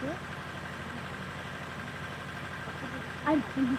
dito? Ay, hindi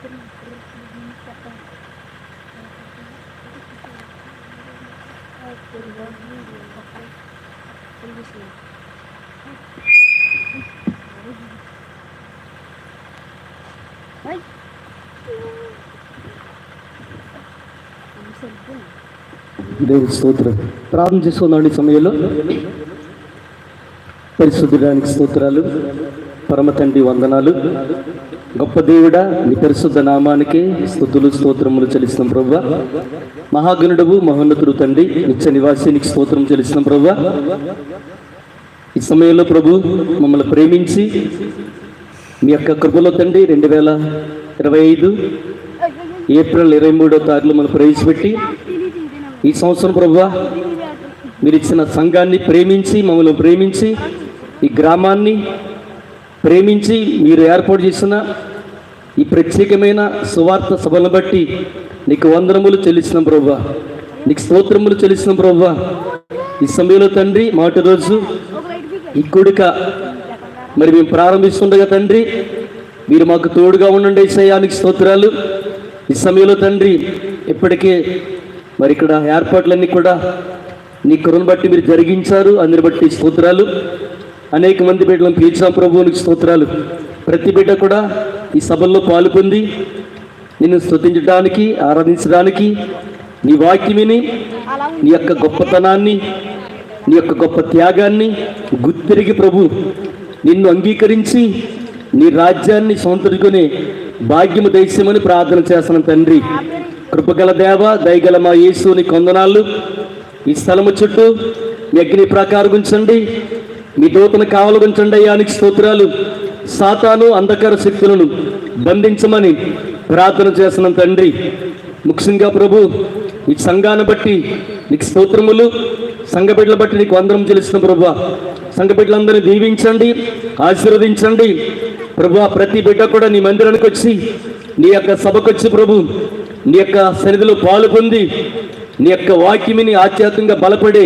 Ay! దేవుడి స్తోత్రం ప్రార్థన చేసుకుందాం ఈ సమయంలో పరిశుద్ధానికి స్తోత్రాలు పరమ తండ్రి వందనాలు. గొప్ప దేవుడా నీ పరిశుద్ధ నామానికి స్థుతులు స్తోత్రములు చలిస్తాం ప్రభు. మహాగణుడవు మహోన్నతుడు తండ్రి నిత్య నివాసినికి స్తోత్రం చలిస్తాం ప్రభు. ఈ సమయంలో ప్రభు మమ్మల్ని ప్రేమించి మీ యొక్క కృపలో తండ్రి రెండు వేల ఇరవై ఐదు ఏప్రిల్ ఇరవై మూడో తారీఖులో మనం ప్రవేశపెట్టి ఈ సంవత్సరం ప్రభు మీరు ఇచ్చిన సంఘాన్ని ప్రేమించి మమ్మల్ని ప్రేమించి ఈ గ్రామాన్ని ప్రేమించి మీరు ఏర్పాటు చేసిన ఈ ప్రత్యేకమైన సువార్త సభలను బట్టి నీకు వందనములు చెల్లిస్తున్నాం ప్రభు నీకు స్తోత్రములు చెల్లిస్తున్నాం ప్రభు ఈ సమయంలో తండ్రి మాటి రోజు ఈ కూడిక. మరి మేము ప్రారంభిస్తుండగా తండ్రి మీరు మాకు తోడుగా ఉండండి సయానికి స్తోత్రాలు. ఈ సమయంలో తండ్రి ఇప్పటికే మరి ఇక్కడ ఏర్పాట్లన్నీ కూడా నీ కరుణ బట్టి మీరు జరిగించారు. అందరి బట్టి స్తోత్రాలు. అనేక మంది బిడ్డలను పీల్చిన ప్రభువునికి స్తోత్రాలు. ప్రతి బిడ్డ కూడా ఈ సభల్లో పాల్గొంది నిన్ను స్థుతించడానికి ఆరాధించడానికి నీ వాక్యమిని నీ యొక్క గొప్పతనాన్ని నీ యొక్క గొప్ప త్యాగాన్ని గుర్తిరిగి ప్రభు నిన్ను అంగీకరించి నీ రాజ్యాన్ని సొంతరుకునే భాగ్యము దయచేయమని ప్రార్థన చేస్తున్నాను తండ్రి. కృపగల దేవ దయగల మా యేసుని కొందనాళ్ళు ఈ స్థలము చుట్టూ మీ అగ్ని ప్రకారం ఉంచండి. మీ దూతను కావలగించండి అయ్యానికి స్తోత్రాలు. సాతాను అంధకార శక్తులను బంధించమని ప్రార్థన చేస్తున్నాం తండ్రి. ముఖ్యంగా ప్రభు ఈ సంఘాన్ని బట్టి నీకు స్తోత్రములు సంఘ బిడ్డల బట్టి నీకు అందరం చెల్లిస్తున్న ప్రభు. సంఘ బిడ్డలందరినీ దీవించండి ఆశీర్వదించండి. ప్రభు ప్రతి బిడ్డ కూడా నీ మందిరానికి వచ్చి నీ యొక్క సభకు వచ్చి ప్రభు నీ యొక్క సన్నిధిలో పాలు పొంది నీ యొక్క వాక్యమిని ఆధ్యాత్మికంగా బలపడే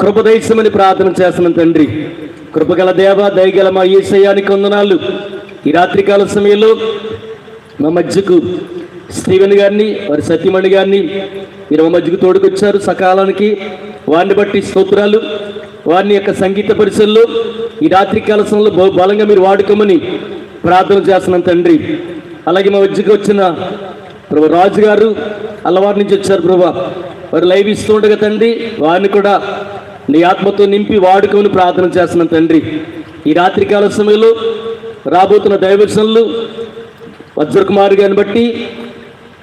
కృపదైత్యమని ప్రార్థన చేస్తున్నాం తండ్రి. కృపగల దేవ దయగల మా ఈశయానికి వందనాలు. ఈ రాత్రికాల సమయంలో మా మధ్యకు స్టీవెన్ గారిని వారి సత్యమణి గారిని మీరు మా మధ్యకు తోడుకొచ్చారు సకాలానికి. వారిని బట్టి స్తోత్రాలు. వారిని యొక్క సంగీత పరిచయల్లో ఈ రాత్రి కాలశంలో బహు బలంగా మీరు వాడుకోమని ప్రార్థన చేస్తున్నాం తండ్రి. అలాగే మా మధ్యకు వచ్చిన ప్రభు రాజు గారు అల్లవారి నుంచి వచ్చారు ప్రభా. వారు లైవ్ ఇస్తూ ఉండగా తండ్రి వారిని కూడా నీ ఆత్మతో నింపి వాడుకోమని ప్రార్థన చేస్తున్నాను తండ్రి. ఈ రాత్రికాల సమయంలో రాబోతున్న దైవచనలు వజ్రకుమార్ గారిని బట్టి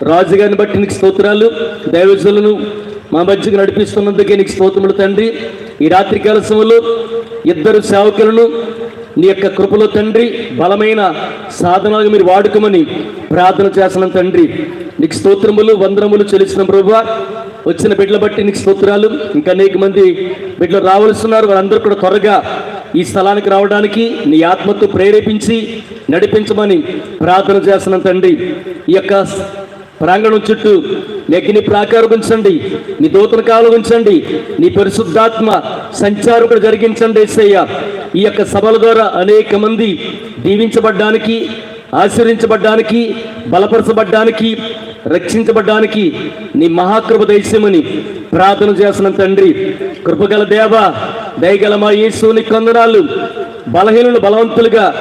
రాజు గారిని బట్టి నీకు స్తోత్రాలు. దైవజనులను మా మధ్యకు నడిపిస్తున్నందుకే నీకు స్తోత్రములు తండ్రి. ఈ రాత్రికాల సమయంలో ఇద్దరు సేవకులను నీ యొక్క కృపలో తండ్రి బలమైన సాధనాలు మీరు వాడుకోమని ప్రార్థన చేస్తున్నాం తండ్రి. నీకు స్తోత్రములు వందనములు చెల్లిసిన ప్రభు వచ్చిన బిడ్డల బట్టి నీకు స్తోత్రాలు. ఇంకా అనేక మంది బిడ్డలు రావాల్సిన్నారు వారందరూ కూడా త్వరగా ఈ స్థలానికి రావడానికి నీ ఆత్మతో ప్రేరేపించి నడిపించమని ప్రార్థన చేస్తున్నాం తండ్రి. ఈ యొక్క ప్రాంగణం చుట్టూ నీ అగ్ని ప్రాకారం ఉంచండి. నీ దూతన కాలు ఉంచండి. నీ పరిశుద్ధాత్మ సంచారు కూడా జరిగించండి ఏసయ్య. ఈ యొక్క సభల ద్వారా అనేక మంది దీవించబడ్డానికి ఆశీర్వించబడ్డానికి బలపరచబడ్డానికి రక్షించబడ్డానికి నీ మహాకృప దయచేయమని ప్రార్థన చేసిన తండ్రి. కృపగల దేవ దయగల మా యేసుని కొందనాలు బలహీనులు బలవంతులుగా